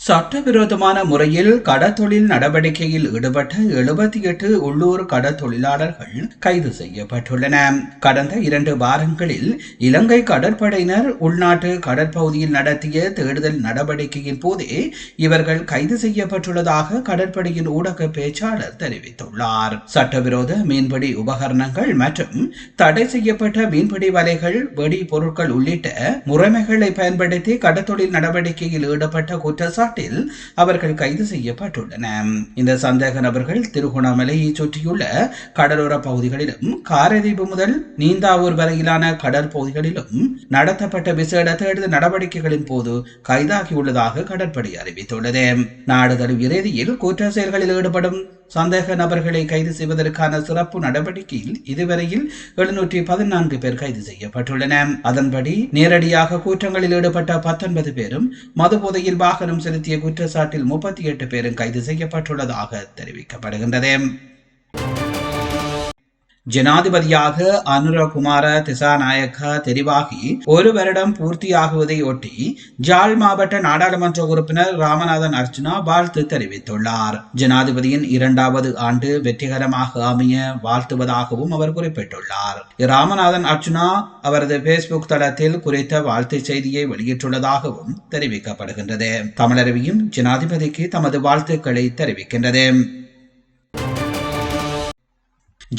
சட்டவிரோதமான முறையில் கடத்தொழில் நடவடிக்கையில் ஈடுபட்ட எழுபத்தி எட்டு உள்ளூர் கடத்தொழிலாளர்கள் கைது செய்யப்பட்டுள்ளன. கடந்த இரண்டு வாரங்களில் இலங்கை கடற்படையினர் உள்நாட்டு கடற்பகுதியில் நடத்திய தேடுதல் நடவடிக்கையின் போதே இவர்கள் கைது செய்யப்பட்டுள்ளதாக கடற்படையின் ஊடக பேச்சாளர் தெரிவித்துள்ளார். சட்டவிரோத மீன்பிடி உபகரணங்கள் மற்றும் தடை செய்யப்பட்ட மீன்பிடி வலைகள் வெடி பொருட்கள் உள்ளிட்ட முறைமைகளை பயன்படுத்தி கடத்தொழில் நடவடிக்கையில் ஈடுபட்ட குற்றச்சாட்டு குற்றச்சாட்டில் அவர்கள் கைது செய்யப்பட்டுள்ளனர் இந்த சந்தேக நபர்கள் திருகோணமலையை சுற்றியுள்ள கடலோர பகுதிகளிலும் காரதீபு முதல் நீந்தாவூர் வரையிலான கடல் பகுதிகளிலும் நடத்தப்பட்ட விசேட தேடுதல் நடவடிக்கைகளின் போது கைதாகியுள்ளதாக கடற்படை அறிவித்துள்ளது. நாடு தழுவிய ரீதியில் குற்ற செயல்களில் ஈடுபடும் சந்தேக நபர்களை கைது செய்வதற்கான சிறப்பு நடவடிக்கையில் இதுவரையில் எழுநூற்றி பதினான்கு பேர் கைது செய்யப்பட்டுள்ளன. அதன்படி நேரடியாக குற்றங்களில் ஈடுபட்ட பத்தொன்பது பேரும் மதுபோதையில் வாகனம் செலுத்திய குற்றச்சாட்டில் முப்பத்தி எட்டு பேரும் கைது செய்யப்பட்டுள்ளதாக தெரிவிக்கப்படுகின்றது. ஜனாதிபதியாக அனுரகுமார திசாநாயக்க தெரிவாகி ஒரு வருடம் பூர்த்தியாகுவதை ஒட்டி ஜாழ் மாவட்ட நாடாளுமன்ற உறுப்பினர் ராமநாதன் அர்ஜுனா வாழ்த்து தெரிவித்துள்ளார். ஜனாதிபதியின் இரண்டாவது ஆண்டு வெற்றிகரமாக அமைய வாழ்த்துவதாகவும் அவர் குறிப்பிட்டுள்ளார். ராமநாதன் அர்ஜுனா அவரது பேஸ்புக் தளத்தில் குறித்த வாழ்த்து செய்தியை வெளியிட்டுள்ளதாகவும் தெரிவிக்கப்படுகின்றது. தமிழரவியும் ஜனாதிபதிக்கு தமது வாழ்த்துக்களை தெரிவிக்கின்றது.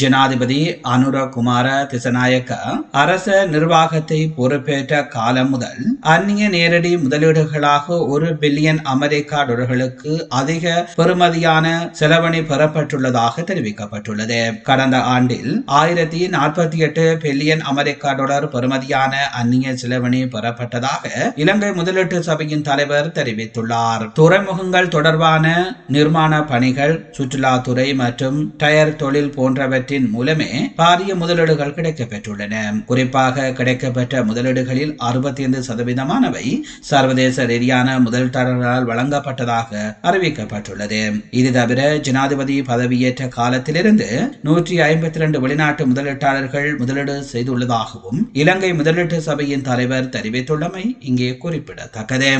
ஜனாதிபதி அனுரகுமார திசநாயக்க அரச நிர்வாகத்தை பொறுப்பேற்ற காலம் முதல் அந்நிய நேரடி முதலீடுகளாக ஒரு பில்லியன் அமெரிக்கா டாலர்களுக்கு அதிக பெறுமதியான செலவணி பெறப்பட்டுள்ளதாக தெரிவிக்கப்பட்டுள்ளது. கடந்த ஆண்டில் ஆயிரத்தி நாற்பத்தி எட்டு பில்லியன் அமெரிக்கா டாலர் பெறுமதியான அந்நிய செலவணி பெறப்பட்டதாக இலங்கை முதலீட்டு சபையின் தலைவர் தெரிவித்துள்ளார். துறைமுகங்கள் தொடர்பான நிர்மாண பணிகள் சுற்றுலாத்துறை மற்றும் டயர் தொழில் போன்றவை ஆகியவற்றின் மூலமே பாரிய முதலீடுகள் கிடைக்கப்பெற்றுள்ளன. குறிப்பாக கிடைக்கப்பெற்ற முதலீடுகளில் அறுபத்தி ஐந்து சதவீதமானவை சர்வதேச ரீதியான முதலீட்டாளர்களால் வழங்கப்பட்டதாக அறிவிக்கப்பட்டுள்ளது. இது தவிர ஜனாதிபதி பதவியேற்ற காலத்திலிருந்து நூற்றி ஐம்பத்தி இரண்டு வெளிநாட்டு முதலீட்டாளர்கள் முதலீடு செய்துள்ளதாகவும் இலங்கை முதலீட்டு சபையின் தலைவர் தெரிவித்துள்ளமை இங்கே குறிப்பிடத்தக்கது.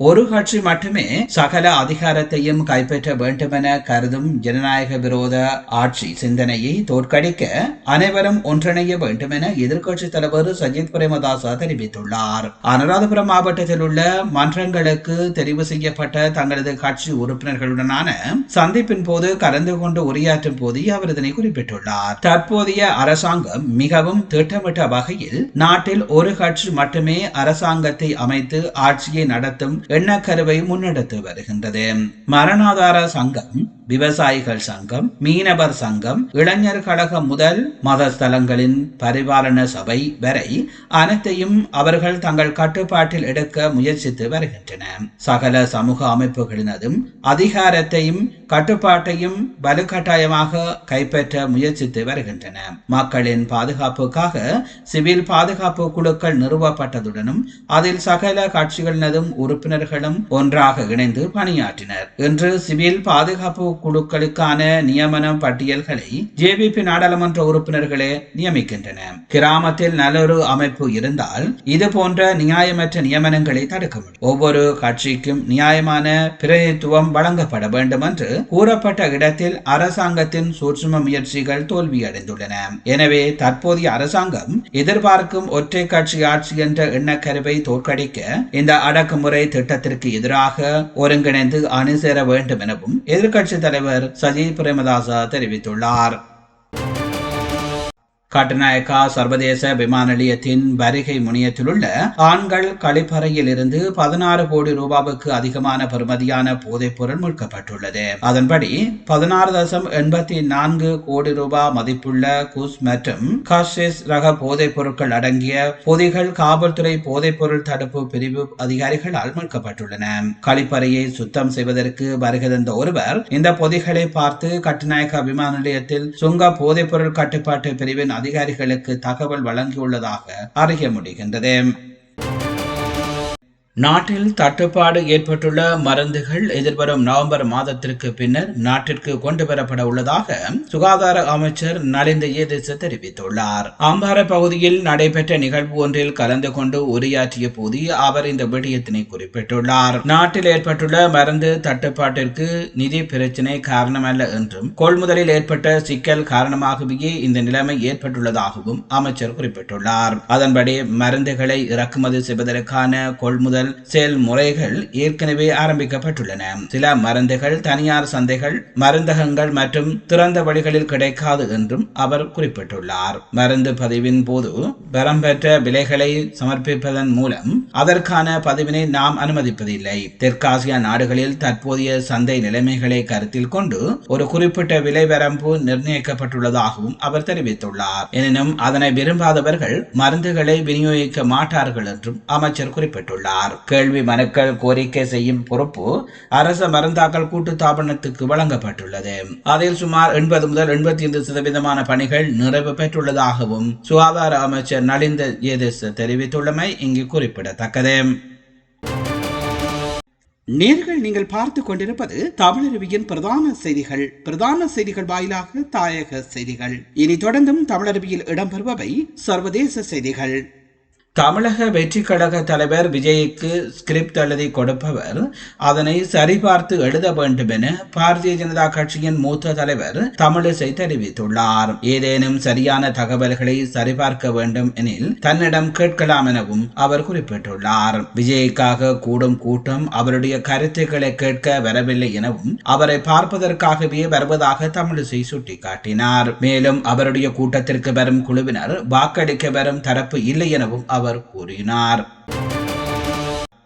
ஒரு கட்சி மட்டுமே சகல அதிகாரத்தையும் கைப்பற்ற வேண்டுமென கருதும் ஜனநாயக விரோத ஆட்சி சிந்தனையை தோற்கடிக்க அனைவரும் ஒன்றிணைய வேண்டுமென எதிர்க்கட்சி தலைவர் சஜித் பிரேமதாசா தெரிவித்துள்ளார். அனுராதபுரம் மாவட்டத்தில் உள்ள மன்றங்களுக்கு தெரிவு செய்யப்பட்ட தங்களது கட்சி உறுப்பினர்களுடனான சந்திப்பின் போது கலந்து கொண்டு உரையாற்றும் போது அவர் இதனை குறிப்பிட்டுள்ளார். தற்போதைய அரசாங்கம் மிகவும் திட்டமிட்ட வகையில் நாட்டில் ஒரு கட்சி மட்டுமே அரசாங்கத்தை அமைத்து ஆட்சியை நடத்தும் எண்ணக்கருவை முன்னெடுத்து வருகின்றது. மரணாதார சங்கம் விவசாயிகள் சங்கம் மீனவர் சங்கம் இளைஞர் கழகம் முதல் மதஸ்தலங்களின் பரிபாலன சபை வரை அனைத்தையும் அவர்கள் தங்கள் கட்டுப்பாட்டில் எடுக்க முயற்சித்து வருகின்றன. சகல சமூக அமைப்புகளினதும் அதிகாரத்தையும் கட்டுப்பாட்டையும் வலுக்கட்டாயமாக கைப்பற்ற முயற்சித்து வருகின்றன. மக்களின் பாதுகாப்புக்காக சிவில் பாதுகாப்பு குழுக்கள் நிறுவப்பட்டதுடனும் அதில் சகல கட்சிகளினதும் உறுப்பினர்களும் ஒன்றாக இணைந்து பணியாற்றினர். இன்று சிவில் பாதுகாப்பு குழுக்களுக்கான நியமன பட்டியல்களை ஜேபிபி நாடாளுமன்ற உறுப்பினர்களே நியமிக்கின்றன. கிராமத்தில் நல்லொரு அமைப்பு இருந்தால் இது போன்ற நியாயமற்ற நியமனங்களை தடுக்க முடியும். ஒவ்வொரு கட்சிக்கும் நியாயமான பிரதித்துவம் வழங்கப்பட வேண்டும் என்று கூறப்பட்ட இடத்தில் அரசாங்கத்தின் சூட்சும முயற்சிகள் தோல்வியடைந்துள்ளன. எனவே தற்போதைய அரசாங்கம் எதிர்பார்க்கும் ஒற்றை கட்சி ஆட்சி என்ற எண்ணக்கருவை தோற்கடிக்க இந்த அடக்குமுறை திட்டத்திற்கு எதிராக ஒருங்கிணைந்து அணிசேர வேண்டும் எனவும் எதிர்க்கட்சி தலைவர் சஜித் பிரேமதாசா தெரிவித்துள்ளார். கட்டுநாயக்கா சர்வதேச விமான நிலையத்தின் வருகை முனையத்திலுள்ள ஆண்கள் கழிப்பறையில் இருந்து பதினாறு கோடி ரூபாவுக்கு அதிகமான பெறுமதியான போதைப் பொருள் மீட்கப்பட்டுள்ளது. அதன்படி பதினாறு தசம் எண்பத்தி நான்கு கோடி ரூபாய் மதிப்புள்ள குஸ் மற்றும் காஷிஸ் ரக போதைப் பொருட்கள் அடங்கிய பொதிகள் காவல்துறை போதைப் பொருள் தடுப்பு பிரிவு அதிகாரிகளால் மீட்கப்பட்டுள்ளன. கழிப்பறையை சுத்தம் செய்வதற்கு வருகை தந்த ஒருவர் இந்த பொதிகளை பார்த்து கட்டுநாயக்கா விமான நிலையத்தில் சுங்க போதைப் பொருள் கட்டுப்பாட்டு பிரிவின் அதிகாரிகளுக்கு தகவல் வழங்கியுள்ளதாக அறிய முடிகின்றது. நாட்டில் தட்டுப்பாடு ஏற்பட்டுள்ள மருந்துகள் எதிர்வரும் நவம்பர் மாதத்திற்கு பின்னர் நாட்டிற்கு கொண்டு வரப்பட உள்ளதாக சுகாதார அமைச்சர் நலிந்த ஏதேச தெரிவித்துள்ளார். அம்பார பகுதியில் நடைபெற்ற நிகழ்வு ஒன்றில் கலந்து கொண்டு உரையாற்றிய போது அவர் இந்த விடயத்தினை குறிப்பிட்டுள்ளார். நாட்டில் ஏற்பட்டுள்ள மருந்து தட்டுப்பாட்டிற்கு நிதி பிரச்சினை காரணமல்ல என்றும் கொள்முதலில் ஏற்பட்ட சிக்கல் காரணமாகவே இந்த நிலைமை ஏற்பட்டுள்ளதாகவும் அமைச்சர் குறிப்பிட்டுள்ளார். அதன்படி மருந்துகளை இறக்குமதி செய்வதற்கான கொள்முதல் செயல்முறைகள் ஏற்கனவே ஆரம்பிக்கப்பட்டுள்ளன. சில மருந்துகள் தனியார் சந்தைகள் மருந்தகங்கள் மற்றும் திறந்த வழிகளில் கிடைக்காது என்றும் அவர் குறிப்பிட்டுள்ளார். மருந்து பதிவின் போது பெறம்பெற்ற விலைகளை சமர்ப்பிப்பதன் மூலம் அதற்கான பதிவினை நாம் அனுமதிப்பதில்லை. தெற்காசிய நாடுகளில் தற்போதைய சந்தை நிலைமைகளை கருத்தில் கொண்டு ஒரு குறிப்பிட்ட விலை வரம்பு நிர்ணயிக்கப்பட்டுள்ளதாகவும் அவர் தெரிவித்துள்ளார். எனினும் அதனை விரும்பாதவர்கள் மருந்துகளை விநியோகிக்க மாட்டார்கள் என்றும் அமைச்சர் குறிப்பிட்டுள்ளார். கேள்வி மனுக்கள் கோரிக்கை செய்யும் பொறுப்பு அரச மருந்தாக்கல் கூட்டு தாபனத்துக்கு வழங்கப்பட்டுள்ளது. அதில் சுமார் எண்பது முதல் எண்பத்தி ஐந்து சதவீதமான பணிகள் நிறைவு பெற்றுள்ளதாகவும் சுகாதார அமைச்சர் நலிந்த ஏதேஸ் தெரிவித்துள்ளமை இங்கு குறிப்பிடத்தக்கது. நேர்கள் நீங்கள் பார்த்து கொண்டிருப்பது தமிழருவியின் பிரதான செய்திகள். பிரதான செய்திகள் வாயிலாக தாயக செய்திகள். இனி தொடர்ந்தும் தமிழருவியில் இடம்பெறுபவை சர்வதேச செய்திகள். தமிழக வெற்றி கழக தலைவர் விஜய்க்கு ஸ்கிரிப்ட் எழுதி கொடுப்பவர் அதனை சரிபார்த்து எழுத வேண்டும் என பாரதிய ஜனதா கட்சியின் மூத்த தலைவர் தமிழிசை தெரிவித்துள்ளார். ஏதேனும் சரியான தகவல்களை சரிபார்க்க வேண்டும் எனில் தன்னிடம் கேட்கலாம் எனவும் அவர் குறிப்பிட்டுள்ளார். விஜய்க்காக கூடும் கூட்டம் அவருடைய கருத்துக்களை கேட்க வரவில்லை எனவும் அவரை பார்ப்பதற்காகவே வருவதாக தமிழிசை சுட்டிக்காட்டினார். மேலும் அவருடைய கூட்டத்திற்கு வரும் குழுவினர் வாக்களிக்க வரும் தரப்பு இல்லை எனவும் அவர் அவர் கூறினார்.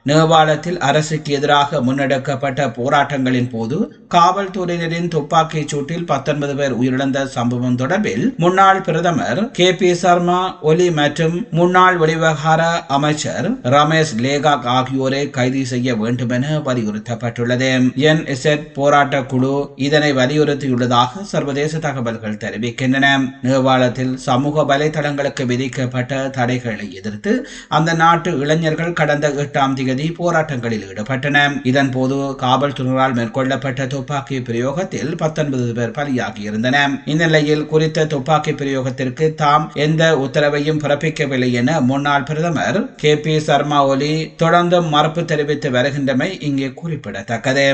நேபாளத்தில் அரசுக்கு எதிராக முன்னெடுக்கப்பட்ட போராட்டங்களின் போது காவல்துறையினரின் துப்பாக்கிச் சூட்டில் பத்தொன்பது பேர் உயிரிழந்த சம்பவம் தொடர்பில் முன்னாள் பிரதமர் கே பி சர்மா ஒலி மற்றும் முன்னாள் வெளிவகார அமைச்சர் ரமேஷ் லேகாக் ஆகியோரை கைது செய்ய வேண்டும் என வலியுறுத்தப்பட்டுள்ளது. என் இசட் போராட்ட குழு இதனை வலியுறுத்தியுள்ளதாக சர்வதேச தகவல்கள் தெரிவிக்கின்றன. நேபாளத்தில் சமூக வலைதளங்களுக்கு விதிக்கப்பட்ட தடைகளை எதிர்த்து அந்த நாட்டு இளைஞர்கள் கடந்த எட்டாம் தேதி பிரதிநிதி போராட்டங்களில் ஈடுபட்டன. இதன் போது காவல்துறையால் மேற்கொள்ளப்பட்ட துப்பாக்கி பிரயோகத்தில் பத்தொன்பது பேர் பலியாகியிருந்தன. இந்நிலையில் குறித்த துப்பாக்கி பிரயோகத்திற்கு தாம் எந்த உத்தரவையும் பிறப்பிக்கவில்லை என முன்னாள் பிரதமர் கே பி சர்மா ஒலி தொடர்ந்து மறுப்பு தெரிவித்து வருகின்றமை இங்கே குறிப்பிடத்தக்கது.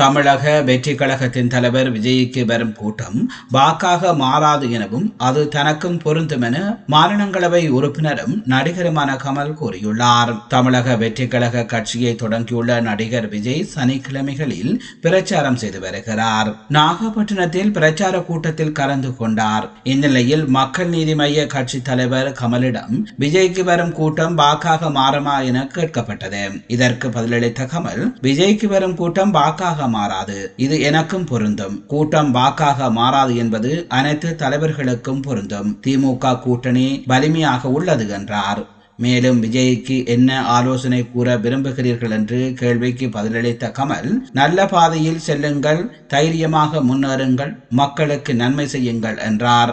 தமிழக வெற்றி கழகத்தின் தலைவர் விஜய்க்கு வரும் கூட்டம் வாக்காக மாறாது எனவும் அது தனக்கும் பொருந்தும் என மாநிலங்களவை உறுப்பினரும் நடிகருமான கமல் கூறியுள்ளார். தமிழக வெற்றி கழக கட்சியை தொடங்கியுள்ள நடிகர் விஜய் சனிக்கிழமைகளில் பிரச்சாரம் செய்து வருகிறார். நாகப்பட்டினத்தில் பிரச்சார கூட்டத்தில் கலந்து கொண்டார். இந்நிலையில் மக்கள் நீதி மைய கட்சி தலைவர் கமலிடம் விஜய்க்கு வரும் கூட்டம் வாக்காக மாறுமா என கேட்கப்பட்டது. இதற்கு பதிலளித்த கமல் விஜய்க்கு வரும் கூட்டம் வாக்காக மாறாது. இது எனக்கும் பொருந்தும். கூட்டம் வாக்காக மாறாது என்பது அனைத்து தலைவர்களுக்கும் பொருந்தும். திமுக கூட்டணி வலிமையாக உள்ளது என்றார். மேலும் விஜய்க்கு என்ன ஆலோசனை கூற விரும்புகிறீர்கள் என்று கேள்விக்கு பதிலளித்த கமல் நல்ல பாதையில் செல்லுங்கள் தைரியமாக முன்னேறுங்கள் மக்களுக்கு நன்மை செய்யுங்கள் என்றார்.